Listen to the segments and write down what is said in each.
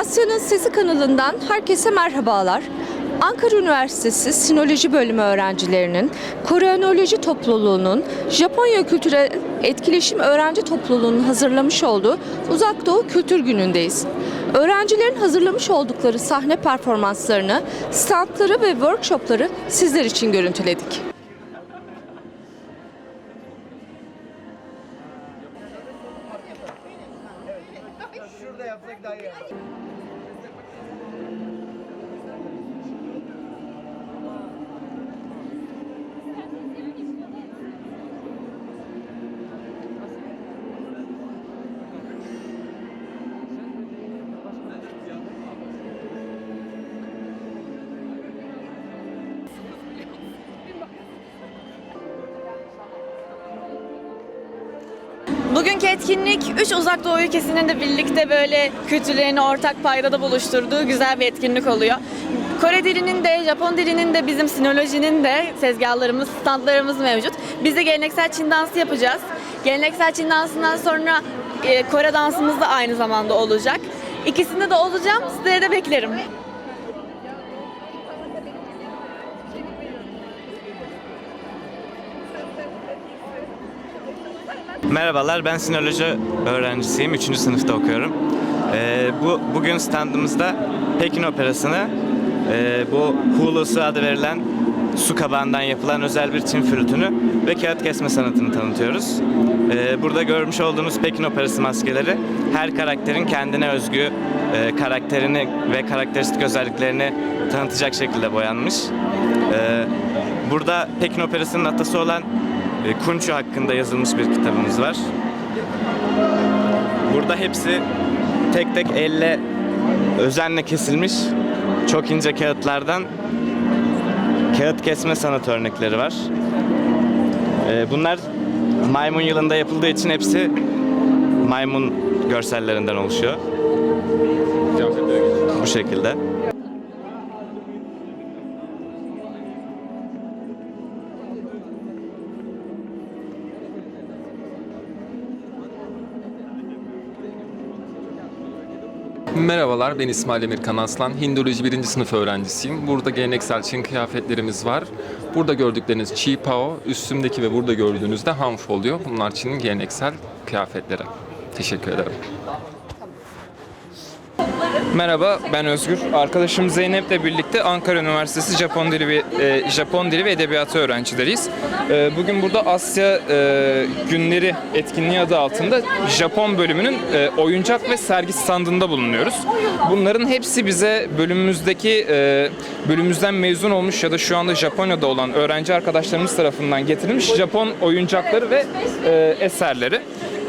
Asya'nın Sesi kanalından herkese merhabalar. Ankara Üniversitesi Sinoloji Bölümü öğrencilerinin Koreanoloji Topluluğu'nun Japonya Kültürel Etkileşim Öğrenci Topluluğu'nun hazırlamış olduğu Uzak Doğu Kültür Günü'ndeyiz. Öğrencilerin hazırlamış oldukları sahne performanslarını, standları ve workshopları sizler için görüntüledik. Bugünkü etkinlik 3 uzak doğu ülkesinin de birlikte böyle kültürlerini ortak paydada buluşturduğu güzel bir etkinlik oluyor. Kore dilinin de, Japon dilinin de, bizim sinolojinin de tezgahlarımız, standlarımız mevcut. Biz de geleneksel Çin dansı yapacağız. Geleneksel Çin dansından sonra e, Kore dansımız da aynı zamanda olacak. İkisinde de olacağım, sizleri de beklerim. Merhabalar, ben sinoloji öğrencisiyim. 3. sınıfta okuyorum. Ee, bu Bugün standımızda Pekin Operası'nı, e, bu hulusu adı verilen su kabağından yapılan özel bir Çin flütünü ve kağıt kesme sanatını tanıtıyoruz. Ee, burada görmüş olduğunuz Pekin Operası maskeleri her karakterin kendine özgü e, karakterini ve karakteristik özelliklerini tanıtacak şekilde boyanmış. Ee, burada Pekin Operası'nın atası olan e, Kunçu hakkında yazılmış bir kitabımız var. Burada hepsi tek tek elle özenle kesilmiş çok ince kağıtlardan kağıt kesme sanat örnekleri var. E, Bunlar maymun yılında yapıldığı için hepsi maymun görsellerinden oluşuyor. Bu şekilde. Merhabalar, ben İsmail Emir Kanaslan. Hindoloji 1. sınıf öğrencisiyim. Burada geleneksel Çin kıyafetlerimiz var. Burada gördükleriniz Chi Pao, üstümdeki ve burada gördüğünüz de Hanfu oluyor. Bunlar Çin'in geleneksel kıyafetleri. Teşekkür ederim. Merhaba, ben Özgür. Arkadaşım Zeynep'le birlikte Ankara Üniversitesi Japon Dili ve e, Japon Dili ve Edebiyatı öğrencileriyiz. E, bugün burada Asya e, Günleri etkinliği adı altında Japon bölümünün e, oyuncak ve sergi standında bulunuyoruz. Bunların hepsi bize bölümümüzdeki e, bölümümüzden mezun olmuş ya da şu anda Japonya'da olan öğrenci arkadaşlarımız tarafından getirilmiş Japon oyuncakları ve e, eserleri.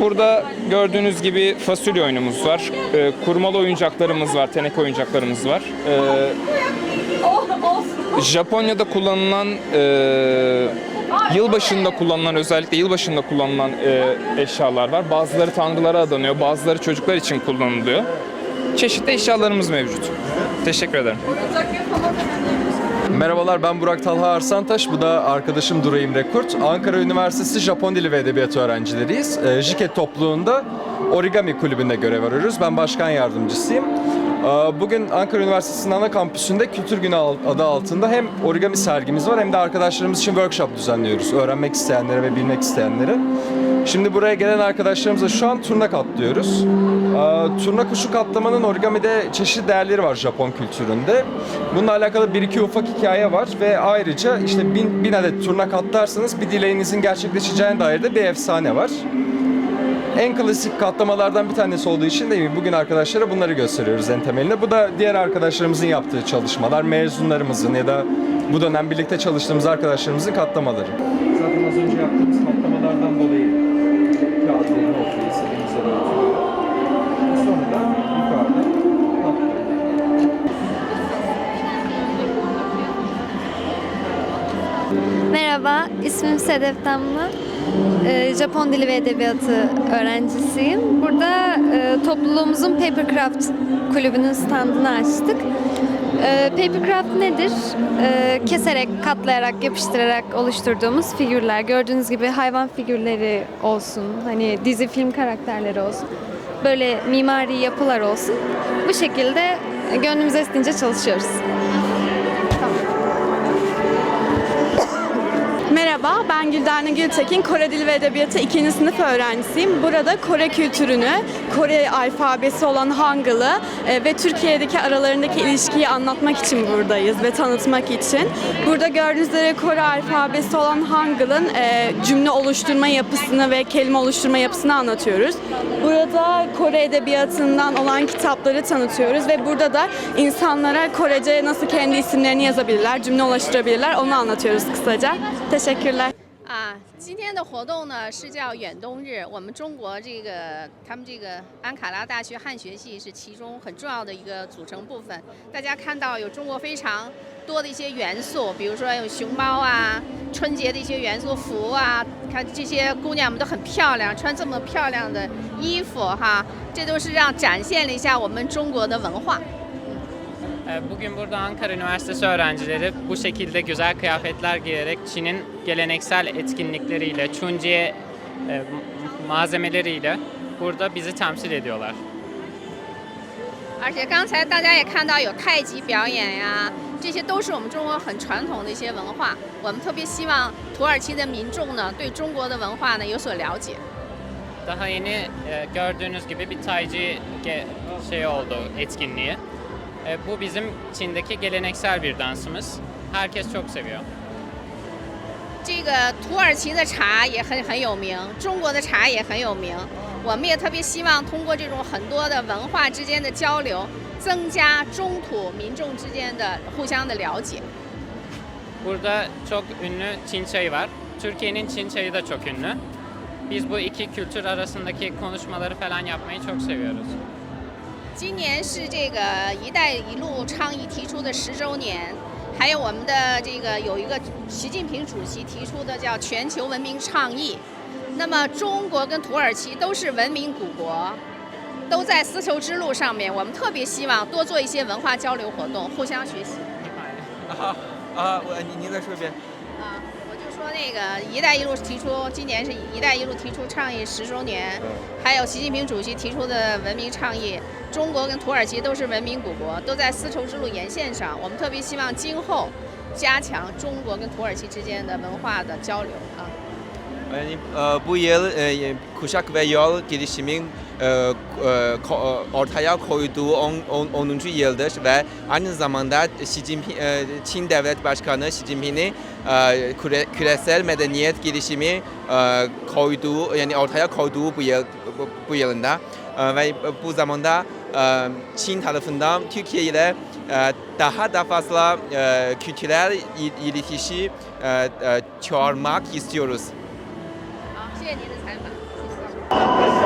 Burada gördüğünüz gibi fasulye oyunumuz var. Ee, kurmalı oyuncaklarımız var, tenek oyuncaklarımız var. Ee, Japonya'da kullanılan e, yılbaşında kullanılan özellikle yılbaşında kullanılan e, eşyalar var. Bazıları tanrılara adanıyor, bazıları çocuklar için kullanılıyor. Çeşitli eşyalarımız mevcut. Teşekkür ederim. Merhabalar ben Burak Talha Arsantaş. Bu da arkadaşım Duru İmre Kurt. Ankara Üniversitesi Japon Dili ve Edebiyatı öğrencileriyiz. Ee, JIKET topluluğunda Origami Kulübü'nde görev arıyoruz. Ben başkan yardımcısıyım. Ee, Bugün Ankara Üniversitesi'nin ana kampüsünde Kültür Günü adı altında hem origami sergimiz var hem de arkadaşlarımız için workshop düzenliyoruz. Öğrenmek isteyenlere ve bilmek isteyenlere. Şimdi buraya gelen arkadaşlarımıza şu an turna katlıyoruz. Ee, Turna kuşu katlamanın origamide çeşitli değerleri var Japon kültüründe. Bununla alakalı bir iki ufak hikaye var ve ayrıca işte bin, bin adet turna katlarsanız bir dileğinizin gerçekleşeceğine dair de bir efsane var. En klasik katlamalardan bir tanesi olduğu için de bugün arkadaşlara bunları gösteriyoruz en temelinde. Bu da diğer arkadaşlarımızın yaptığı çalışmalar, mezunlarımızın ya da bu dönem birlikte çalıştığımız arkadaşlarımızın katlamaları. Zaten az önce yaptığımız Merhaba, ismim Sedef Damla. Ee, Japon Dili ve Edebiyatı öğrencisiyim. Burada e, topluluğumuzun Papercraft kulübünün standını açtık. Ee, Papercraft nedir? Ee, keserek, katlayarak, yapıştırarak oluşturduğumuz figürler. Gördüğünüz gibi hayvan figürleri olsun, hani dizi film karakterleri olsun. böyle mimari yapılar olsun. Bu şekilde gönlümüz estince çalışıyoruz. Ben Güldane Gültekin, Kore Dili ve Edebiyatı 2. sınıf öğrencisiyim. Burada Kore kültürünü, Kore alfabesi olan Hangul'ı e, ve Türkiye'deki aralarındaki ilişkiyi anlatmak için buradayız ve tanıtmak için. Burada gördüğünüz üzere Kore alfabesi olan Hangul'ın e, cümle oluşturma yapısını ve kelime oluşturma yapısını anlatıyoruz. Burada Kore edebiyatından olan kitapları tanıtıyoruz ve burada da insanlara Korece nasıl kendi isimlerini yazabilirler, cümle oluşturabilirler onu anlatıyoruz kısaca. Teşekkürler. 啊，今天的活动呢是叫远东日，我们中国这个他们这个安卡拉大学汉学系是其中很重要的一个组成部分。大家看到有中国非常多的一些元素，比如说有熊猫啊，春节的一些元素服啊，看这些姑娘们都很漂亮，穿这么漂亮的衣服哈，这都是让展现了一下我们中国的文化。Ee, Bugün burada Ankara Üniversitesi öğrencileri bu şekilde güzel kıyafetler giyerek Çin'in geleneksel etkinlikleriyle, Chunjiye e, malzemeleriyle burada bizi temsil ediyorlar. 而且刚才大家也看到有太极表演呀，这些都是我们中国很传统的一些文化。我们特别希望土耳其的民众呢，对中国的文化呢有所了解。 Daha yeni e, gördüğünüz gibi bir Tayci ge- şey oldu etkinliği. E, Bu bizim Çin'deki geleneksel bir dansımız. Herkes çok seviyor. 这个土耳其的茶也很很有名，中国的茶也很有名。我们也特别希望通过这种很多的文化之间的交流，增加中土民众之间的互相的了解。 Burada çok ünlü Çin çayı var. Türkiye'nin Çin çayı da çok ünlü. Biz bu iki kültür arasındaki konuşmaları falan yapmayı çok seviyoruz. 今年是这个“一带一路”倡议提出的十周年，还有我们的这个有一个习近平主席提出的叫“全球文明倡议”。那么中国跟土耳其都是文明古国，都在丝绸之路上面。我们特别希望多做一些文化交流活动，互相学习。啊啊，我你你再说一遍。说那个“一带一路”提出，今年是“一带一路”提出倡议十周年，还有习近平主席提出的文明倡议，中国跟土耳其都是文明古国，都在丝绸之路沿线上。我们特别希望今后加强中国跟土耳其之间的文化的交流啊。Yani e, bu yıl e, kuşak ve yol girişimin e, e, ko- e, ortaya koyduğu 10. yıldır ve aynı zamanda Xi Jinping, e, Çin Devlet Başkanı Xi Jinping'in e, küre- küresel medeniyet girişimi e, koyduğu yani ortaya koyduğu bu yıl bu, bu yılında E, ve bu zamanda e, Çin tarafından Türkiye ile e, daha da fazla e, kültürel il- ilişki e, e, çoğalmak istiyoruz. 好，谢谢您的采访。